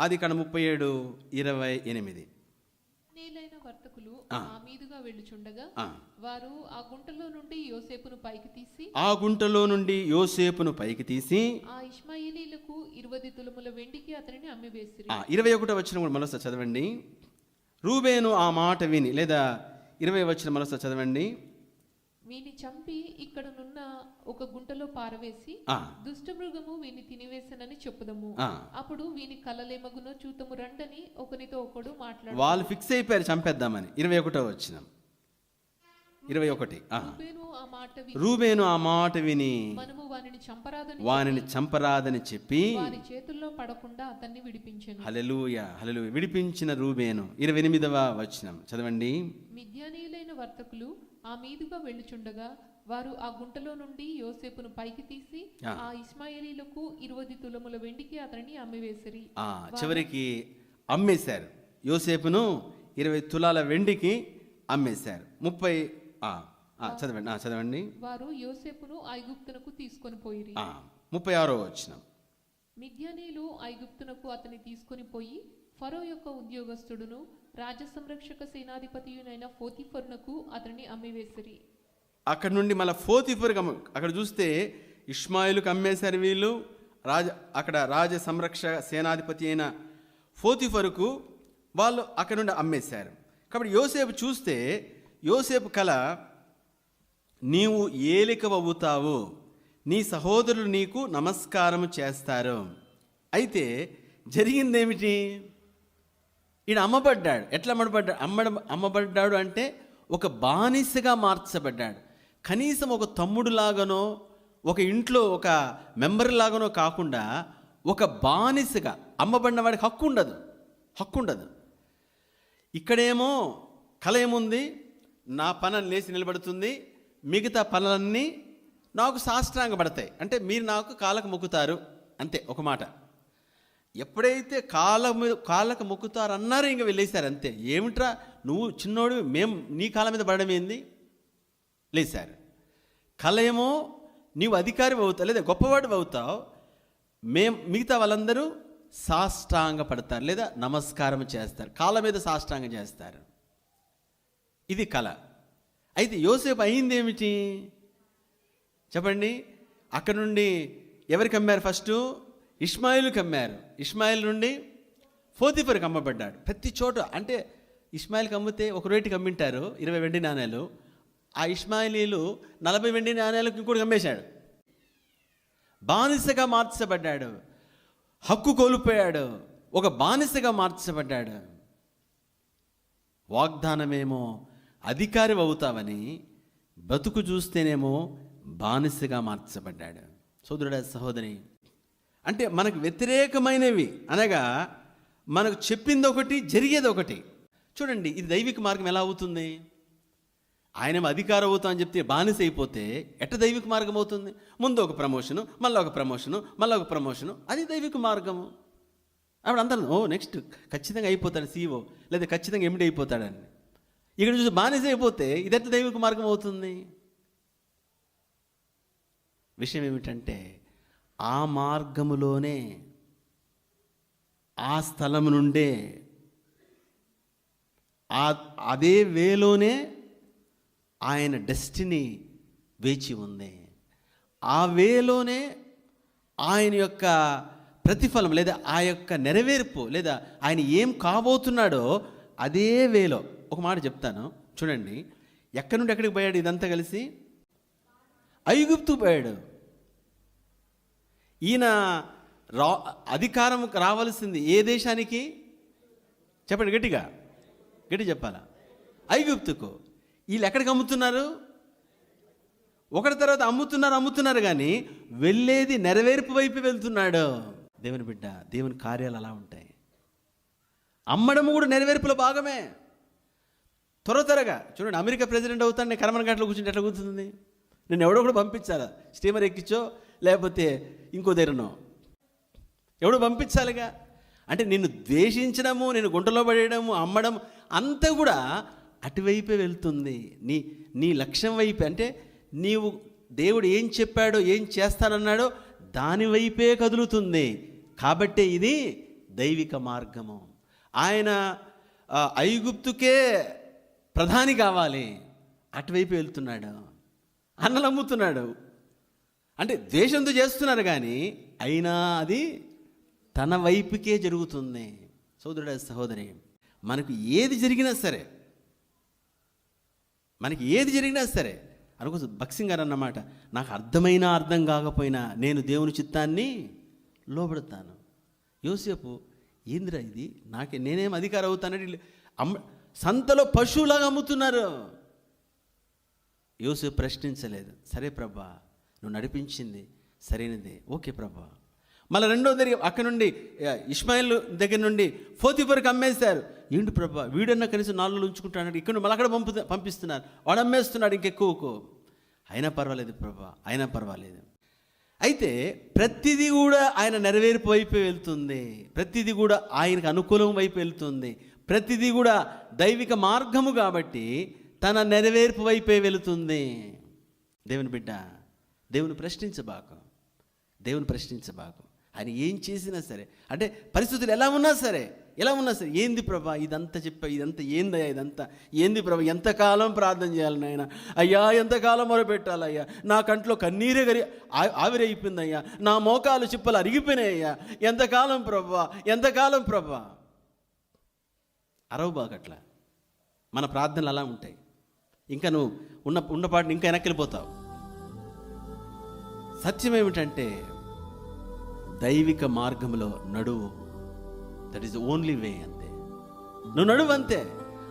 అది ఇక్కడ ముప్పై ఏడు ఇరవై ఎనిమిది. నీలైన వర్తకులు మీదుగా వెళ్ళుచుండగా. వారు ఆ గుంటలో నుండి యోసేపును పైకి తీసి ఆ గుంటలో నుండి యోసేపును పైకి తీసి ఆ ఇష్మాయిలీలకు ఇరవై తులముల వెండికి అతనిని అమ్మివేసిరి. ఆ, ఇరవై ఒకటో వచ్చిన కూడా మనసు చదవండి. రూబేను ఆ మాట విని లేదా ఇరవై వచ్చిన మనసు చదవండి. వీని చంపి ఇక్కడనున్న ఒక గుంటలో పారవేసి దుష్టమృగము వీని తినివేసనని చెప్పుదము. అప్పుడు వీని కలలేమగునో చూతము రండని ఒకనితో ఒకడు మాట్లాడు. వాళ్ళు ఫిక్స్ అయిపోయారు చంపేద్దామని. ఇరవై ఒకటో వచ్చిన ఇరవై ఒకటి. రూబేను ఆ మాట విని మనము వానిని చంపరాదని వానిని చంపరాదని చెప్పి వారి చేతుల్లో పడకుండా అతన్ని విడిపించెను హలెలూయ హలెలూయ విడిపించిన రూబేను. ఇరవై ఎనిమిదవ వచనం. చదవండి. మిద్యానీయులైన వర్తకులు ఆ మీదుగా వెళ్ళుచుండగా వారు ఆ గుంటలో నుండి యోసేపును పైకి తీసి ఆ. ఇస్మాయిలీలకు ఇరవై తులముల వెండికి అతనిని అమ్మివేసిరి. ఆ చివరికి అమ్మేశారు. యోసేపును ఇరవై తులాల వెండికి అమ్మేశారు. ముప్పై ఆ, చదవండి చదవండి. వారు యోసేపును ఐగుప్తునకు తీసుకొని పోయిరి. ఆ, ముప్పై ఆరో వచ్చిన మిద్యానీయులు ఐగుప్తునకు అతని తీసుకొని పోయి ఫరో యొక్క ఉద్యోగస్తుడును రాజసంరక్షక సేనాధిపతియునైన ఫోతిఫర్నకు అతనిని అమ్మివేసిరి. అక్కడ నుండి మళ్ళీ ఫోతిఫర్కి అమ్మ అక్కడ చూస్తే ఇష్మాయిల్కి అమ్మేశారు వీళ్ళు రాజ అక్కడ రాజ సంరక్ష సేనాధిపతి అయిన ఫోతిఫరుకు వాళ్ళు అక్కడ నుండి అమ్మేశారు. కాబట్టి యోసేపు చూస్తే యోసేపు కళ నీవు ఏలికవవుతావు. నీ సహోదరులు నీకు నమస్కారం చేస్తారు. అయితే జరిగిందేమిటి? ఈయన అమ్మబడ్డాడు. ఎట్లా అమ్మబడ్డాడు అమ్మడ అమ్మబడ్డాడు అంటే ఒక బానిసగా మార్చబడ్డాడు. కనీసం ఒక తమ్ముడులాగానో ఒక ఇంట్లో ఒక మెంబర్ లాగానో కాకుండా ఒక బానిసగా అమ్మబడిన వాడికి హక్కు ఉండదు. హక్కు ఉండదు. ఇక్కడేమో కళ ఏముంది నా పని లేచి నిలబడుతుంది మిగతా పనులన్నీ నాకు సాష్టాంగ పడతాయి అంటే మీరు నాకు కాళ్ళకు మొక్కుతారు. అంతే ఒక మాట. ఎప్పుడైతే కాళ్ళ మీద కాళ్ళకు మొక్కుతారు అన్నారు ఇంక వెళ్ళేశారు అంతే. ఏమిట్రా? నువ్వు చిన్నోడు మేము నీ కాళ్ళ మీద పడడం ఏంది? లేశారు కళ ఏమో నీవు అధికారి అవుతావు లేదా గొప్పవాడు అవుతావు. మేం మిగతా వాళ్ళందరూ సాష్టాంగ పడతారు లేదా నమస్కారం చేస్తారు కాళ్ళ మీద సాష్టాంగం చేస్తారు. ఇది కళ. అయితే యోసేపు అయింది ఏమిటి చెప్పండి. అక్కడ నుండి ఎవరికి అమ్మారు ఫస్ట్? ఇస్మాయిల్కి అమ్మారు ఇస్మాయిల్ నుండి ఫోతిఫర్కి అమ్మబడ్డాడు ప్రతి చోట అంటే ఇస్మాయిల్కి అమ్మితే ఒక రేటుకి అమ్మింటారు ఇరవై వెండి నాణేలు. ఆ ఇస్మాయిలీలు నలభై వెండి నాణేలకు ఇంకోటి అమ్మేశాడు బానిసగా మార్చబడ్డాడు. హక్కు కోల్పోయాడు. ఒక బానిసగా మార్చబడ్డాడు. వాగ్దానమేమో అధికారి అవుతావని బతుకు చూస్తేనేమో బానిసగా మార్చబడ్డాడు. సోదరుడ సహోదరి అంటే మనకు వ్యతిరేకమైనవి అనగా మనకు చెప్పింది ఒకటి జరిగేది ఒకటి చూడండి ఇది దైవిక మార్గం ఎలా అవుతుంది? ఆయన అధికారం అవుతా అని చెప్తే బానిస అయిపోతే ఎట్ట దైవిక మార్గం అవుతుంది? ముందు ఒక ప్రమోషను మళ్ళీ ఒక ప్రమోషను మళ్ళీ ఒక ప్రమోషను. అది దైవిక మార్గము అప్పుడు అందరం ఓ నెక్స్ట్ ఖచ్చితంగా అయిపోతాడు సీఓ లేదా ఖచ్చితంగా ఎండి అయిపోతాడని. ఇక్కడ చూసి బానిస అయిపోతే ఇది దైవిక మార్గం అవుతుంది? విషయం ఏమిటంటే ఆ మార్గములోనే ఆ స్థలం నుండే ఆ అదే వేలోనే ఆయన డెస్టినీ వేచి ఉంది. ఆ వేలోనే ఆయన యొక్క ప్రతిఫలం లేదా ఆ యొక్క నెరవేర్పు లేదా ఆయన ఏం కాబోతున్నాడో అదే వేలో. ఒక మాట చెప్తాను. చూడండి. ఎక్కడి నుండి ఎక్కడికి పోయాడు ఇదంతా కలిసి? ఐగుప్తు పోయాడు. ఈయన రా అధికారం రావాల్సింది ఏ దేశానికి? చెప్పండి గట్టిగా. గట్టి చెప్పాలా? ఐగుప్తుకు. వీళ్ళు ఎక్కడికి అమ్ముతున్నారు? ఒకటి తర్వాత అమ్ముతున్నారు అమ్ముతున్నారు కానీ వెళ్ళేది నెరవేర్పు వైపు వెళ్తున్నాడు. దేవుని బిడ్డ దేవుని కార్యాలు అలా ఉంటాయి. అమ్మడం కూడా నెరవేర్పులో భాగమే. త్వర త్వరగా. చూడండి అమెరికా ప్రెసిడెంట్ అవుతాను నేను కరమన గంటలో కూర్చుంటే ఎట్లా కూర్చుంది నేను ఎవడో కూడా పంపించాలా? స్టీమర్ ఎక్కించో లేకపోతే ఇంకో దగ్గరనో? ఎవడు పంపించాలిగా? అంటే నిన్ను ద్వేషించడము నేను గుంటలో పడేయడము అమ్మడం అంతా కూడా అటువైపే వెళ్తుంది. నీ నీ లక్ష్యం వైపే. అంటే నీవు దేవుడు ఏం చెప్పాడో ఏం చేస్తానన్నాడో దానివైపే కదులుతుంది. కాబట్టే ఇది దైవిక మార్గము. ఆయన ఐగుప్తుకే ప్రధాని కావాలి. అటువైపు వెళ్తున్నాడు. అన్నలు అమ్ముతున్నాడు. అంటే దేశంతో చేస్తున్నారు కానీ అయినా అది తన వైపుకే జరుగుతుంది. సోదరుడు సహోదరి మనకు ఏది జరిగినా సరే మనకి ఏది జరిగినా సరే అనుకోసం భక్సింగ్ గారు అన్నమాట నాకు అర్థమైనా అర్థం కాకపోయినా నేను దేవుని చిత్తాన్ని లోబడతాను. యోసేపు ఏందిరా ఇది? నాకే నేనేం అధికారం అవుతానని అమ్మ సంతలో పశువులాగా అమ్ముతున్నారు. యోసు ప్రశ్నించలేదు. సరే ప్రభా నువ్వు నడిపించింది సరైనదే. ఓకే ప్రభా. మళ్ళీ రెండో దగ్గర అక్కడ నుండి ఇస్మాయిల్ దగ్గర నుండి ఫోతిఫర్కి అమ్మేశారు. ఏంటి ప్రభా వీడన్నా కనీసం నాలుగు ఉంచుకుంటాడు ఇక్కడ మళ్ళీ అక్కడ పంపు పంపిస్తున్నారు వాడు అమ్మేస్తున్నాడు ఇంకెక్కువకు. అయినా పర్వాలేదు ప్రభా అయినా పర్వాలేదు. అయితే ప్రతిదీ కూడా ఆయన నెరవేర్పు వైపు వెళ్తుంది. ప్రతిదీ కూడా ఆయనకు అనుకూలం వైపు వెళ్తుంది. ప్రతిదీ కూడా దైవిక మార్గము కాబట్టి తన నెరవేర్పు వైపే వెళుతుంది. దేవుని బిడ్డ దేవుని ప్రశ్నించబాకు. దేవుని ప్రశ్నించబాకు. ఆయన ఏం చేసినా సరే అంటే పరిస్థితులు ఎలా ఉన్నా సరే ఎలా ఉన్నా సరే ఏంది ప్రభా ఇదంతా చెప్పా ఇదంతా ఏందయ్యా ఇదంతా ఏంది ప్రభా ఎంతకాలం ప్రార్థన చేయాలి నాయన? అయ్యా ఎంతకాలం మొరపెట్టాలయ్యా? నా కంట్లో కన్నీరే గరి ఆవిరైపోయిందయ్యా. నా మోకాలు చిప్పలు అరిగిపోయినాయ్యా. ఎంతకాలం ప్రభా ఎంతకాలం ప్రభా? అరవు బాగట్లా మన ప్రార్థనలు అలా ఉంటాయి. ఇంకా నువ్వు ఉన్న ఉన్నపాటిని ఇంకా వెనక్కి వెళ్ళిపోతావు సత్యం ఏమిటంటే దైవిక మార్గంలో నడువు. దట్ ఈస్ ఓన్లీ వే అంతే. నువ్వు నడువు అంతే.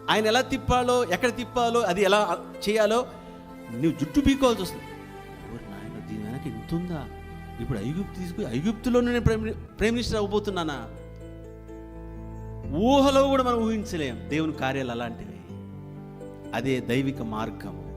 ఆయన ఎలా తిప్పాలో ఎక్కడ తిప్పాలో అది ఎలా చేయాలో నువ్వు జుట్టు పీకోవాల్సి వస్తుంది. ఓరి నాయన దీని వెనక ఇంత ఉందా? ఇప్పుడు ఐగుప్తు తీసుకుని ఐగుప్తులో నేను ప్రేమి ప్రైమ్ అవ్వబోతున్నానా ఊహలో కూడా మనం ఊహించలేం. దేవుని కార్యాలు అలాంటివి. అదే దైవిక మార్గం